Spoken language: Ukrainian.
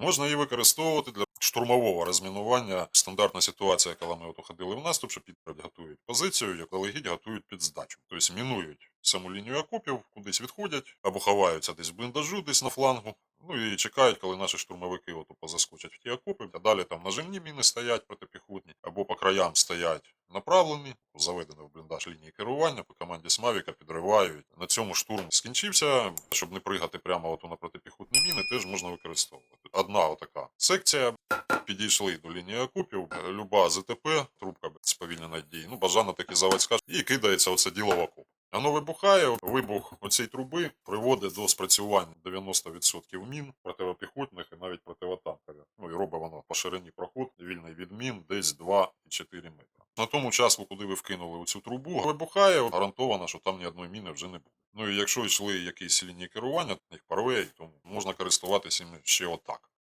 Можна її використовувати для штурмового розмінування. Стандартна ситуація, коли ми от ходили в наступ, що підпред готують позицію, як заздалегідь готують під здачу. Тобто мінують саму лінію окопів, кудись відходять, або ховаються десь в бліндажу, десь на флангу. Ну і чекають, коли наші штурмовики от позаскочать в ті окопи. А далі там нажимні міни стоять протипіхотні, або по краям стоять направлені, заведені в бліндаж лінії керування, по команді Смавіка підривають. На цьому штурм скінчився. Щоб не пригати прямо от на протипіхотні міни, теж можна використовувати. Одна отака секція. Підійшли до лінії окупів, люба ЗТП, трубка сповільненої дії, ну бажано таки заводська, і кидається оце діло в окоп. Воно вибухає, вибух оцієї труби приводить до спрацювання 90% мін противопіхотних і навіть противотанкових. Ну і робить воно по ширині проход вільний від мін десь 2,4 метри. На тому часу, куди ви вкинули цю трубу, вибухає, гарантовано, що там ні одної міни вже не буде. Ну і якщо йшли якісь лінії керування, їх порве, то можна користуватися ще отак.